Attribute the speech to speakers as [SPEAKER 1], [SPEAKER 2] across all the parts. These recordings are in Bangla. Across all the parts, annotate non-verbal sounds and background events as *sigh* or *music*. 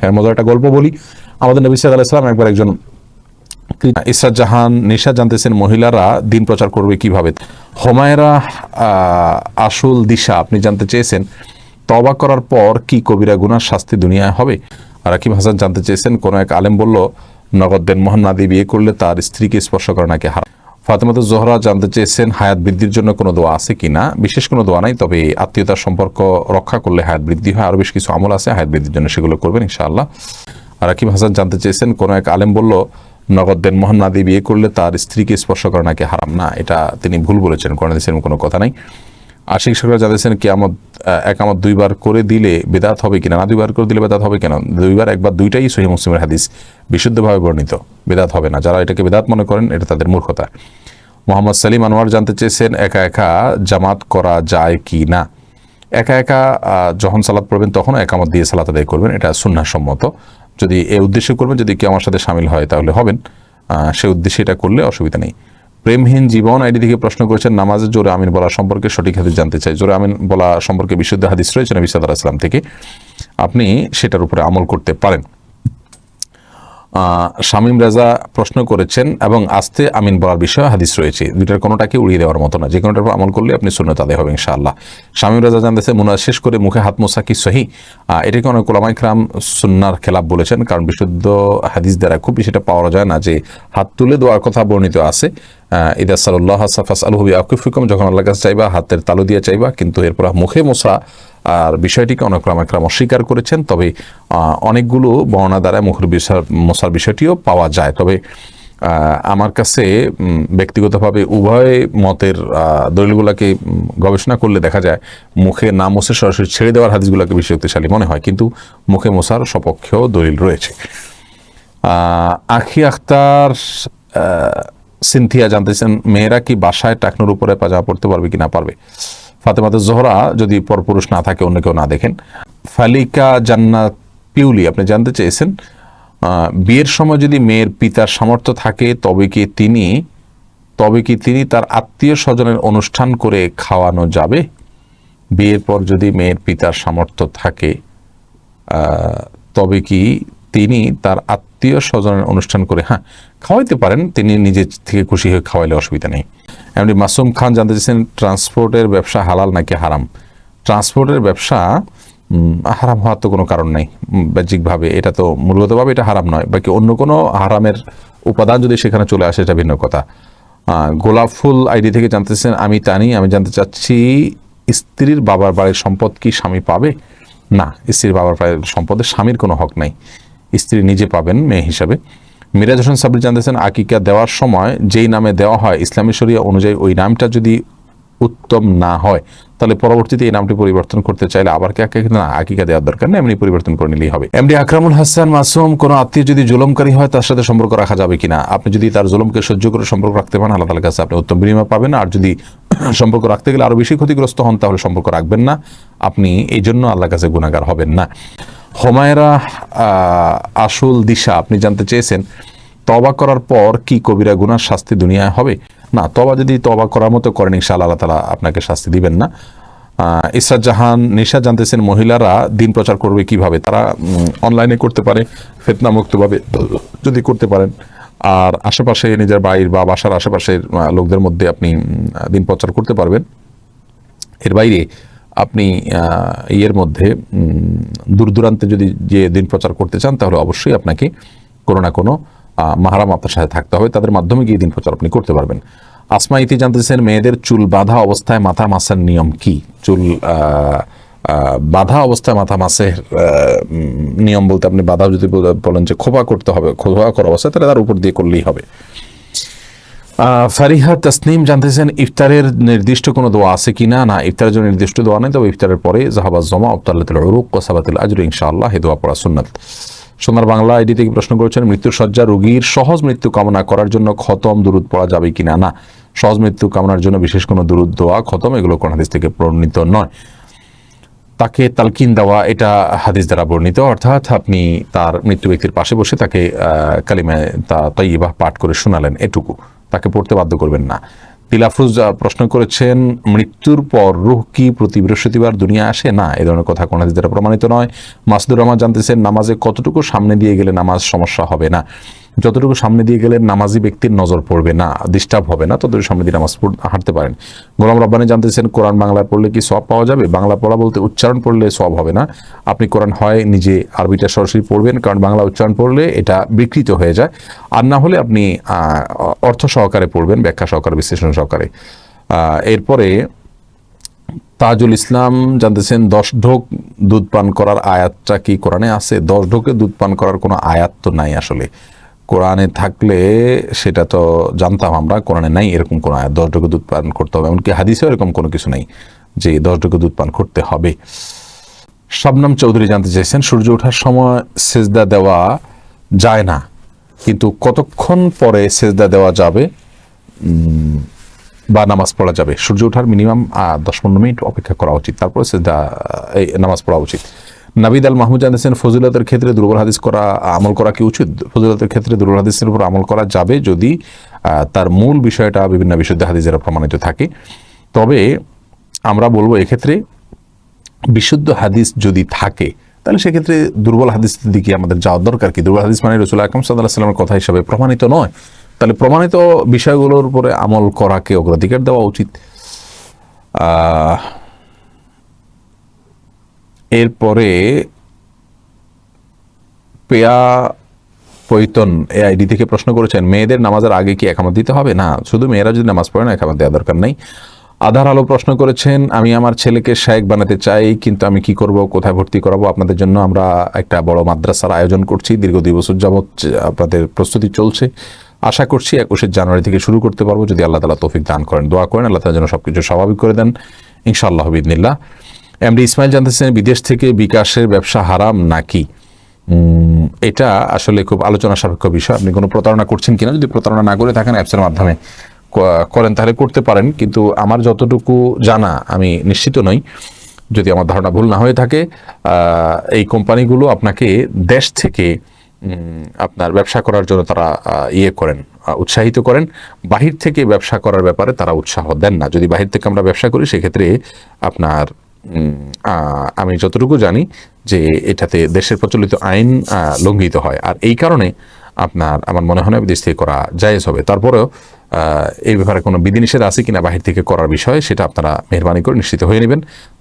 [SPEAKER 1] হ্যাঁ মজার একটা গল্প বলি। আমাদের নবী সাদ আলাইসালাম একবার একজন ইসরাত জাহান নিশা জানতেছেন মহিলারা দিন প্রচার করবে কীভাবে। হোমায়রা আসল দিশা, আপনি জানতে চেয়েছেন। তবা করার পর কি কবিরা গুনার শাস্তি দুনিয়ায় হবে? আর রাকিব হাসান জানতে চেয়েছেন, কোনো এক আলেম বলল, নগদ দেন মোহাম্মদী বিয়ে করলে তার স্ত্রীকে স্পর্শ করে নাকি হারাম? ফাতেমাত জোহরা জানতে চেয়েছেন হায়াত বৃদ্ধির জন্য কোনো দোয়া আছে কি না। বিশেষ কোনো দোয়া নাই, তবে আত্মীয়তার সম্পর্ক রক্ষা করলে হায়াত বৃদ্ধি হয়। আরও বেশ কিছু আমল আছে, হায়াত বৃদ্ধির জন্য সেগুলো করবেন ইনশাআল্লাহ। রাকিব হাসান জানতে চেয়েছেন, কোনো এক আলেম বলল, নগদ দেন মোহন না দিয়ে বিয়ে করলে তার স্ত্রীকে স্পর্শ করা নাকি হারাম? না, এটা তিনি ভুল বলেছেন কোনো কথা নাই। আশিক সরকার আমদ এক আমদ দুইবার করে দিলে বেদাত হবে কিনা, না দুইবার করে দিলে বেদাত হবে কেন? দুইবার, একবার দুইটাই সহি মুসলিমের হাদিস, বিশুদ্ধভাবে বর্ণিত। বেদাত হবে না। যারা এটাকে বেদাত মনে করেন, এটা তাদের মূর্খতা। মোহাম্মদ সালিম আনোয়ার জানতে চেয়েছেন, একা একা জামাত করা যায় কি না? একা একা যখন সালাদ পড়বেন, তখন একামত দিয়ে সালাত আদায় করবেন, এটা সুন্নাসম্মত যদি এ উদ্দেশ্যে করবেন, যদি কেউ আমার সাথে সামিল হয়, তাহলে হবেন। সে উদ্দেশ্যে এটা করলে অসুবিধা নেই। প্রেমহীন জীবন আইডি থেকে প্রশ্ন করেছেন, নামাজের জোরে আমিন বলা সম্পর্কে সঠিক হাদিস জানতে চাই। জোরে আমিন বলা সম্পর্কে বিশুদ্ধ হাদিস রয়েছে নবী সাদা ইসলাম থেকে। আপনি সেটার উপরে আমল করতে পারেন। শামীম রাজা প্রশ্ন করেছেন, এবং আস্তে আমিন বলার বিষয়ে হাদিস রয়েছে। দুইটার কোনোটাকে উড়িয়ে দেওয়ার মতো না। যে কোনোটার উপর আমল করলে আপনি শূন্য তাদের হবে, ইনশাআল্লাহ। শামীম রাজা জানতেছে মুনা শেষ করে মুখে হাত মোসা কি সহি? এটাকে অনেক কোলামাই ক্রাম সুন্নার খেলাপ বলেছেন, কারণ বিশুদ্ধ হাদিস দ্বারা খুব এটা পাওয়া যায় না যে হাত তুলে দেওয়ার কথা বর্ণিত আছে। ইদা সাল্লাহ সাফাস আলহবি আকুফিকম যখন আল্লাহ কাছে চাইবা, হাতের তালু দিয়ে চাইবা, কিন্তু এরপর মুখে মোসা আর বিষয়টিকে অনেক রামাকরাম অস্বীকার করেছেন। তবে অনেকগুলো বর্ণনা দ্বারা মুখের বিষয় মশার বিষয়টিও পাওয়া যায়। তবে আমার কাছে ব্যক্তিগতভাবে উভয় মতের দলিলগুলোকে গবেষণা করলে দেখা যায়, মুখে না মুছে সরাসরি ছেড়ে দেওয়ার হাদিসগুলোকে বেশি শক্তিশালী মনে হয়। কিন্তু মুখে মশার সপক্ষেও দলিল রয়েছে। আখি আখতার সিনথিয়া জানতেছেন মেয়েরা কি বাসায় টাকনোর উপরে পাজামা পড়তে পারবে কি না পারবে? ফাতেমাতে জোহরা যদি পরপুরুষ না থাকে, অন্য কেউ না দেখেন। ফালিকা জান্নাত পিউলি, আপনি জানতে চেয়েছেন বিয়ের সময় যদি মেয়ের পিতার সামর্থ্য থাকে, তবে কি তিনি, তবে কি তিনি তার আত্মীয় স্বজনের অনুষ্ঠান করে খাওয়ানো যাবে? বিয়ের পর যদি মেয়ের পিতার সামর্থ্য থাকে তবে কি তিনি তার আত্মীয় স্বজনের অনুষ্ঠান করে হ্যাঁ খাওয়াইতে পারেন, তিনি নিজে থেকে খুশি হয়ে খাওয়াইলে অসুবিধা নেই। এমনি মাসুম খান জানতে চাইছেন, ট্রান্সপোর্টের ব্যবসা হালাল নাকি হারাম? ট্রান্সপোর্টের ব্যবসা হারাম হওয়ার তো কোনো কারণ নাই বাহ্যিকভাবে। এটা তো মূলগতভাবে এটা হারাম নয়, বাকি অন্য কোনো হারামের উপাদান যদি সেখানে চলে আসে, এটা ভিন্ন কথা। গোলাপ ফুল আইডি থেকে জানতেছেন আমি জানি আমি জানতে চাচ্ছি, স্ত্রীর বাবার বাড়ির সম্পদ কি স্বামী পাবে? না, স্ত্রীর বাবার বাড়ির সম্পদে স্বামীর কোনো হক নাই। স্ত্রী নিজে পাবেন মেয়ে হিসাবে। মিরাজ হোসেন সাবরি জানতেছেন আকিকা দেওয়ার সময় যেই নামে দেওয়া হয়, ইসলামী শরিয়া অনুযায়ী ওই নামটা যদি উত্তম না হয়, তাহলে পরবর্তীতে এই নামটি পরিবর্তন করতে চাইলে আবার কি না, আকিকা দেওয়ার দরকার নেই, এমনি পরিবর্তন করে নিলেই হবে। এমডি আকরামুল হাসান মাসুম, কোনো আত্মীয় যদি জুলমকারী হয়, তার সাথে সম্পর্ক রাখা যাবে কিনা? আপনি যদি তার জুলমকে সহ্য করে সম্পর্ক রাখতে পারেন, আল্লাহ তালার কাছে আপনি উত্তম বিনিময় পাবেন। আর যদি *clears throat* সম্পর্ক রাখতে গেলে আরও বেশি ক্ষতিগ্রস্ত হন, তাহলে সম্পর্ক রাখবেন না। আপনি এই জন্য আল্লাহর কাছে গুণাগার হবেন না। হোমায়রা আসল দিশা আপনি জানতে চেয়েছেন তবা করার পর কি কবিরা গুনার শাস্তি দুনিয়ায় হবে? না তবা যদি তবা করার মতো করেন, ইনশাআল্লাহ আল্লাহ তালা আপনাকে শাস্তি দিবেন না। ইসরাত জাহান, নিশা জানতেছেন মহিলারা দিন প্রচার করবে কীভাবে? তারা অনলাইনে করতে পারে ফেতনা মুক্তভাবে যদি করতে পারেন। আর আশেপাশে নিজের বাড়ির বা বাসার আশেপাশের লোকদের মধ্যে আপনি দিন প্রচার করতে পারবেন। এর বাইরে আপনি ইয়ের মধ্যে দূর দূরান্তে যদি যে দিন প্রচার করতে চান, তাহলে অবশ্যই আপনাকে কোনো না কোনো মাহারাম আপনার সাথে থাকতে হবে। তাদের মাধ্যমে গিয়ে দিন প্রচার আপনি করতে পারবেন। আসমা ইতি জানতেছেন মেয়েদের চুল বাঁধা অবস্থায় মাথা মাসার নিয়ম কি? চুল বাঁধা অবস্থায় মাথা মাসের নিয়ম বলতে আপনি বাধা যদি বলেন যে খোপা করতে হবে, খোপা করা অবস্থায়, তাহলে তার উপর দিয়ে করলেই হবে। ফারিহা তাসনিম জানতেছেন, ইফতারের নির্দিষ্ট কোনো দোয়া আছে কি না? না, ইফতারের জন্য নির্দিষ্ট দোয়া নেই, তবে ইফতারের পরে জাহাবাজ জমা আবতাল্লাতুল উরুক ওসাবাতুল আজর, ইনশাআল্লাহ হে দোয়া পড়া সুন্নাত। সোনার বাংলা আইডি থেকে প্রশ্ন করেছেন মৃত্যুর সজ্জা রোগীর সহজ মৃত্যু কামনা করার জন্য খতম দুরুদ পড়া যাবে কি না? না, সহজ মৃত্যু কামনার জন্য বিশেষ কোনো দুরুদ, দোয়া, খতম, এগুলো কোন হাদিস থেকে প্রণীত নয়। তাকে তালকিন দেওয়া, এটা হাদিস দ্বারা বর্ণিত, অর্থাৎ আপনি তার মৃত্যু ব্যক্তির পাশে বসে তাকে কালিমায় তা তৈবা পাঠ করে শোনালেন, এটুকু। তাকে পড়তে বাধ্য করবেন না। তিলাফুজ প্রশ্ন করেছেন, মৃত্যুর পর রুহ কি প্রতি বৃহস্পতিবার দুনিয়া আসে? না, এ ধরনের কথা কোনো দ্বারা প্রমাণিত নয়। মাসুদুর রহমান জানতেছেন, নামাজে কতটুকু সামনে দিয়ে গেলে নামাজ সমস্যা হবে না? যতটুকু সামনে দিয়ে গেলে নামাজি ব্যক্তির নজর পড়বে না ডিস্টার্ব হবে না, ততটুকু সামনে দিয়ে নামাজ হাঁটতে পারেন। গোলাম রব্বানি জানতেছেন, কোরআন বাংলা পড়লে কি সব পাওয়া যাবে? বাংলা পড়া বলতে উচ্চারণ পড়লে সব হবে না। আপনি কোরআন হয়, নিজে আরবিটা সরাসরি পড়বেন, কারণ বাংলা উচ্চারণ পড়লে এটা বিকৃত হয়ে যায়। আর না হলে আপনি অর্থ সহকারে পড়বেন, ব্যাখ্যা সহকারে, বিশ্লেষণ সহকারে। এরপরে তাজুল ইসলাম জানতেছেন, দশ ঢোক দুধ পান করার আয়াতটা কি কোরআনে আছে? দশ ঢোকে দুধ পান করার কোনো আয়াত তো নাই আসলে। কোরআনে থাকলে সেটা তো জানতাম আমরা, কোরআনে নাই এরকম কোনো আয়াত। দশ ঢোকে দুধ পান করতে হবে, এমনকি হাদিসেও এরকম কোনো কিছু নেই যে দশ ঢোকে দুধ পান করতে হবে। শবনম চৌধুরী জানতে চাইছেন, সূর্য ওঠার সময় সেজদা দেওয়া যায় না, কিন্তু কতক্ষণ পরে সেজদা দেওয়া যাবে? বা নামাজ পড়া যাবে? সূর্য ওঠার মিনিমাম দশ পনেরো মিনিট অপেক্ষা করা উচিত, তারপরে সেজদা, এই নামাজ পড়া উচিত। নাবিদ আল মাহমুদ জানিয়েছেন, ফজিলতের ক্ষেত্রে দুর্বল হাদিস করা আমল করা কি উচিত? ফজিলতের ক্ষেত্রে দুর্বল হাদিসের উপর আমল করা যাবে যদি তার মূল বিষয়টা বিভিন্ন বিশুদ্ধ হাদিসের প্রমাণিত থাকে। তবে আমরা বলব এক্ষেত্রে বিশুদ্ধ হাদিস যদি থাকে, তাহলে সেক্ষেত্রে দুর্বল হাদিসের দিকে আমাদের যাওয়ার দরকার কি? দুর্বল হাদিস মানে রসুল সাল্লাহ সাল্লামের কথা হিসাবে প্রমাণিত নয়। তাহলে প্রমাণিত বিষয়গুলোর উপরে আমল করাকে অগ্রাধিকার দেওয়া উচিত। এরপরে পেয়া পৈতন, এ আইডি থেকে প্রশ্ন করেছেন, মেয়েদের নামাজের আগে কি একামত দিতে হবে? না, শুধু মেয়েরা যদি নামাজ পড়ে না, একামত দেওয়া দরকার নেই। আধার আলো প্রশ্ন করেছেন, আমি আমার ছেলেকে শায়েক বানাতে চাই, কিন্তু আমি কি করব, কোথায় ভর্তি করাবো? আপনাদের জন্য আমরা একটা বড় মাদ্রাসার আয়োজন করছি, দীর্ঘ দুই বছর যাবৎ আপনাদের প্রস্তুতি চলছে। আশা করছি একুশে জানুয়ারি থেকে শুরু করতে পারব, যদি আল্লাহ তালা তৌফিক দান করেন। দোয়া করেন, আল্লাহ তালা যেন সবকিছু স্বাভাবিক করে দেন। ইনশাআল্লাহ বিদিনিল্লাহ এমডি ইসমাইল জানতেছেন বিদেশ থেকে বিকাশের ব্যবসা হারাম নাকি? এটা আসলে খুব আলোচনা সাপেক্ষ বিষয়। আপনি কোনো প্রতারণা করছেন কিনা? যদি প্রতারণা না করে থাকেন, অ্যাপসের মাধ্যমে করেন তাহলে করতে পারেন। কিন্তু আমার যতটুকু জানা, আমি নিশ্চিত নই। যদি আমার ধারণা ভুল না হয়ে থাকে এই কোম্পানিগুলো আপনাকে দেশ থেকে আপনার ব্যবসা করার জন্য তারা ইয়ে করেন উৎসাহিত করেন। বাহির থেকে ব্যবসা করার ব্যাপারে তারা উৎসাহ দেন না। যদি বাহির থেকে আমরা ব্যবসা করি, সেক্ষেত্রে আপনার আমি যতটুকু জানি যে এটাতে দেশের প্রচলিত আইন লঙ্ঘিত হয়। আর এই কারণে আপনার, আমার মনে হয় না বিদেশ থেকে করা জায়েজ হবে। তারপরেও এই ব্যাপারে কোনো বিধিনিষেধ আছে কিনা, বাহির থেকে করার বিষয়ে, সেটা আপনারা মেহরবানি করে নিশ্চিত হয়ে নেবেন।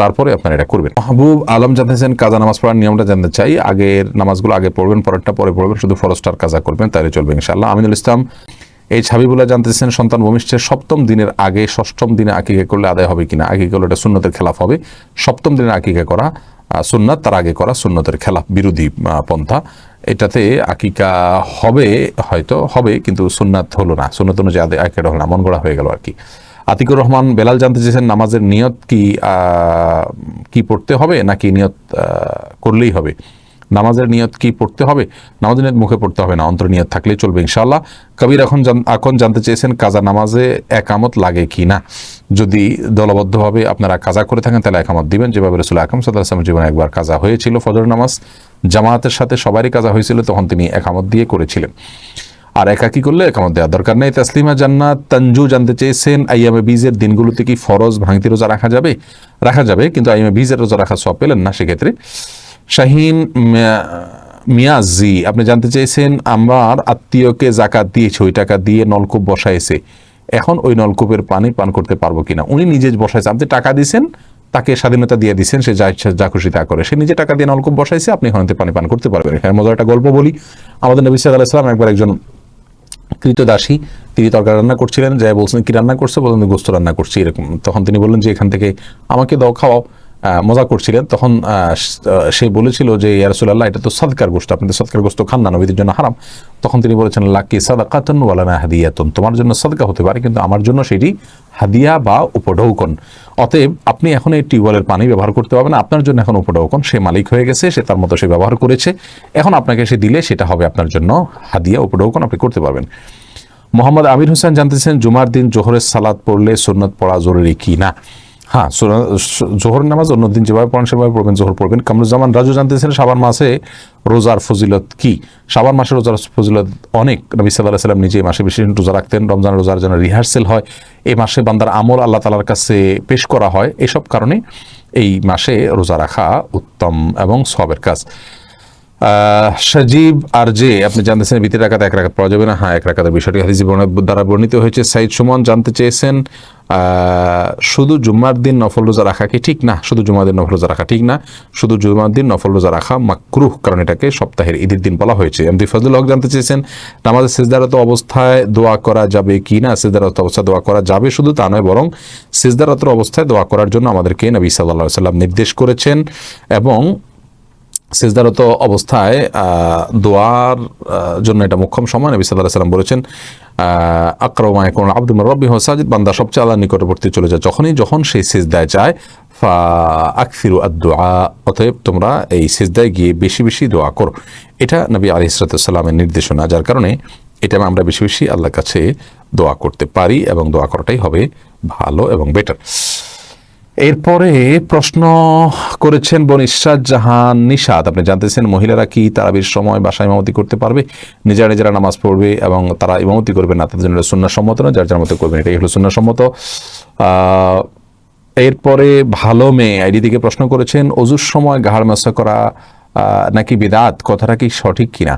[SPEAKER 1] তারপরে আপনারা এটা করবেন। মাহবুব আলম জানতেছেন কাজা নামাজ পড়ার নিয়মটা জানতে চাই। আগের নামাজগুলো আগে পড়বেন, পরেরটা পরে পড়বেন, শুধু ফরস্টার কাজা করবেন, তাহলে চলবে ইনশাআল্লাহ। আমিনুল ইসলাম এই ছাবিবুল্লাহ জানতেছেন, সন্তান ভূমিষ্ঠের সপ্তম দিনের আগে, ষষ্ঠম দিনে আকিকা করলে আদায় হবে কিনা? আকিকা করলে এটা সুন্নতের খেলাফ হবে। সপ্তম দিনে আকিকা করা সুন্নাত, তার আগে করা সুন্নতের খেলাফ, বিরোধী পন্থা। এটাতে আকিকা হবে, হয়তো হবে, কিন্তু সুন্নাত হলো না। সুন্নত অনুযায়ী আকিকাটা হলো না, মন গড়া হয়ে গেল আর কি। আতিকুর রহমান বেলাল জানতে চেয়েছেন নামাজের নিয়ত কি কি পড়তে হবে, নাকি নিয়ত করলেই হবে? নামাজের নিয়ত কি পড়তে হবে? নামাজের নিয়ত মুখে পড়তে হবে না, অন্তর নিয়ত থাকলেই চলবে ইনশাল্লাহ কবির এখন এখন জানতে চেয়েছেন কাজা নামাজে একামত লাগে কি না? যদি দলবদ্ধভাবে আপনারা কাজা করে থাকেন, তাহলে একামত দিবেন। যেভাবে রসুল আকরম সাল্লাহ জীবনে একবার কাজা হয়েছিল ফজর নামাজ জামায়াতের সাথে সবারই কাজা হয়েছিল, তখন তিনি একামত দিয়ে করেছিলেন। আর একা কি করলে একামত দেওয়ার দরকার নেই। তাসলিমা জান্নাত, তানজু জানতে চেয়েছেন, আইয়ামে বীজের দিনগুলোতে কি ফরজ ভাঙতি রোজা রাখা যাবে? রাখা যাবে, কিন্তু আইয়ামে বীজের রোজা রাখা সব পেলেন না, সেক্ষেত্রে শাহিন মিয়া- মিয়াজি, আপনি জানতে চেয়েছেন, আমার আত্মীয়কে জাকাত দিয়েছে, ওই টাকা দিয়ে নলকূপ বসাইছে। এখন ওই নলকূপের পানি পান করতে পারব কিনা? উনি নিজে বসাইছে। আপনি টাকা দিয়েছেন তাকে স্বাধীনতা দিয়ে দিচ্ছেন সে যা ইচ্ছা, যা খুশি তা করে। সে নিজে টাকা দিয়ে নলকূপ বসাইছে, আপনি এখন পানি পান করতে পারবেন। এখানে মজার একটা গল্প বলি। আমাদের নবী সাল্লাহ সাল্লাম একবার একজন কৃতদাসী, তিনি তরকারি রান্না করছিলেন, যাই বলছেন, কি রান্না করছে? বললেন গোস্ত রান্না করছি, এরকম। তখন তিনি বললেন যে, এখান থেকে আমাকে দাও, খাওয়াও। মজা করছিলেন, তখন স- বলেছিল যে ইয়ারসুল্লাহ এটা তো সদকার গোস্ত আপনি তো সদকার গোস্ত খান না, নবীদের জন্য হারাম। তখন তিনি বলেছেন, লাকি সাদাকাতন ওয়ালানা হাদিয়াতন, তোমার জন্য সদকা হতে পারে, কিন্তু আমার জন্য সেটি হাদিয়া বা উপঢৌকন। অতএব আপনি এখন এই টিউবওয়েলের পানি ব্যবহার করতে পারবেন আপনার জন্য এখন উপঢৌকন, সে মালিক হয়ে গেছে, সে তার মতো সে ব্যবহার করেছে। এখন আপনাকে সে দিলে সেটা হবে আপনার জন্য হাদিয়া, উপঢৌকন, আপনি করতে পারবেন। মোহাম্মদ আমির হোসেন জানতেছেন জুমার দিন জোহরের সালাদ পড়লে সুন্নত পড়া জরুরি কি না? হ্যাঁ জোহর নামাজ অন্যদিন যেভাবে পড়েন, সেভাবে পড়বেন, জোহর পড়বেন। কামরুজ্জামান রাজু জানতেছেন সাবান মাসে রোজার ফজিলত কি? সাবান মাসে রোজার ফজিলত অনেক। নবী সাল্লাহ সাল্লাম নিজে মাসে বেশি রোজা রাখতেন। রমজান রোজার জন্য রিহার্সেল হয়। এই মাসে বান্দার আমল আল্লাহ তালার কাছে পেশ করা হয়। এসব কারণে এই মাসে রোজা রাখা উত্তম এবং সবের কাজ। সজীব আর যে আপনি জানতেছেন বিতি রাখাত এক রাখাত পাওয়া যাবে না? হ্যাঁ এক রাখাতের বিষয়টি হাদিস দ্বারা বর্ণিত হয়েছে। সাইদ সুমন জানতে চেয়েছেন শুধু জুম্মার দিন নফল রোজা রাখা কি ঠিক না? শুধু জুম্মার দিন নফল রোজা রাখা ঠিক না? শুধু জুম্মার দিন নফল রোজা রাখা মাকরুহ, কারণ এটাকে সপ্তাহের ঈদের দিন বলা হয়েছে। এমদি ফজলুল হক জানতে চেয়েছেন নামাজের সিজদারত অবস্থায় দোয়া করা যাবে কি না? সিজদারত অবস্থায় দোয়া করা যাবে শুধু তা নয়, বরং সিজদারত অবস্থায় দোয়া করার জন্য আমাদেরকে নবী সাল্লাহ সাল্লাম নির্দেশ করেছেন এবং সিজদারত অবস্থায় দোয়ার জন্য এটা মুখ্যম সময়। নবী সাল্লাহ সাল্লাম বলেছেন আক্রমায় কোন আব্দুল রব্বি হোসাজিদ বান্দা সবচেয়ে আল্লাহ নিকটবর্তী চলে যায়। যখনই, যখন সেই সেজদায় যায়, ফা আকফিরু আদোয়া অতএব তোমরা এই সেজদায় গিয়ে বেশি বেশি দোয়া করো। এটা নবী আলি ইসরাতামের নির্দেশনা, যার কারণে এটা আমরা বেশি বেশি আল্লাহর কাছে দোয়া করতে পারি এবং দোয়া করাটাই হবে ভালো এবং বেটার এরপরে প্রশ্ন করেছেন বোন জাহান নিশাদ আপনি জানতেছেন মহিলারা কি তারাবির সময় বাসায় ইমামতি করতে পারবে? নিজেরা নিজেরা নামাজ পড়বে এবং তারা ইমামতি করবে না, তাদের জন্য সম্মত না, যার যার মতো করবেন, এটাই হলো সম্মত। এরপরে ভালো মেয়ে, আইডি থেকে প্রশ্ন করেছেন, অজুর সময় ঘাড় মাসা করা নাকি বিদাত? কথাটা কি সঠিক কিনা?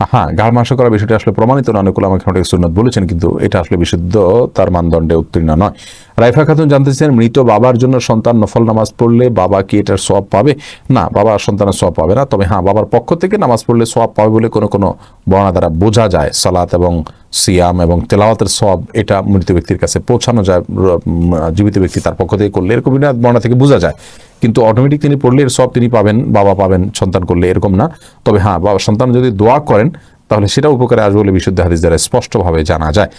[SPEAKER 1] হ্যাঁ গাঢ় মাংস করা বিষয়টি আসলে প্রমাণিত না। অনুকূল আমাকে অনেক সুন্নত বলেছেন, কিন্তু এটা আসলে বিশুদ্ধ, তার মানদণ্ডে উত্তীর্ণ নয়। রাইফা খাতুন জানতে চান মৃত বাবার জন্য সন্তান নফল নামাজ পড়লে বাবা কি এটার সব পাবে? না, বাবা সন্তানের সব পাবে না। তবে হ্যাঁ বাবার পক্ষ থেকে নামাজ পড়লে সব পাবে বলে কোনো কোনো বর্ণা দ্বারা বোঝা যায়। সালাত এবং সিয়াম এবং তেলাওয়াতের সব এটা মৃত ব্যক্তির কাছে পৌঁছানো যায় জীবিত ব্যক্তি তার পক্ষ থেকে করলে এরকম বর্ণা থেকে বোঝা যায়। কিন্তু অটোমেটিক তিনি পড়লে এর সব তিনি পাবেন, বাবা পাবেন, সন্তান করলে এরকম না। তবে হ্যাঁ বাবা সন্তান যদি দোয়া করেন, তাহলে সেটা উপকারে আসবে বলে বিশুদ্ধ হাদিস দ্বারা স্পষ্টভাবে জানা যায়।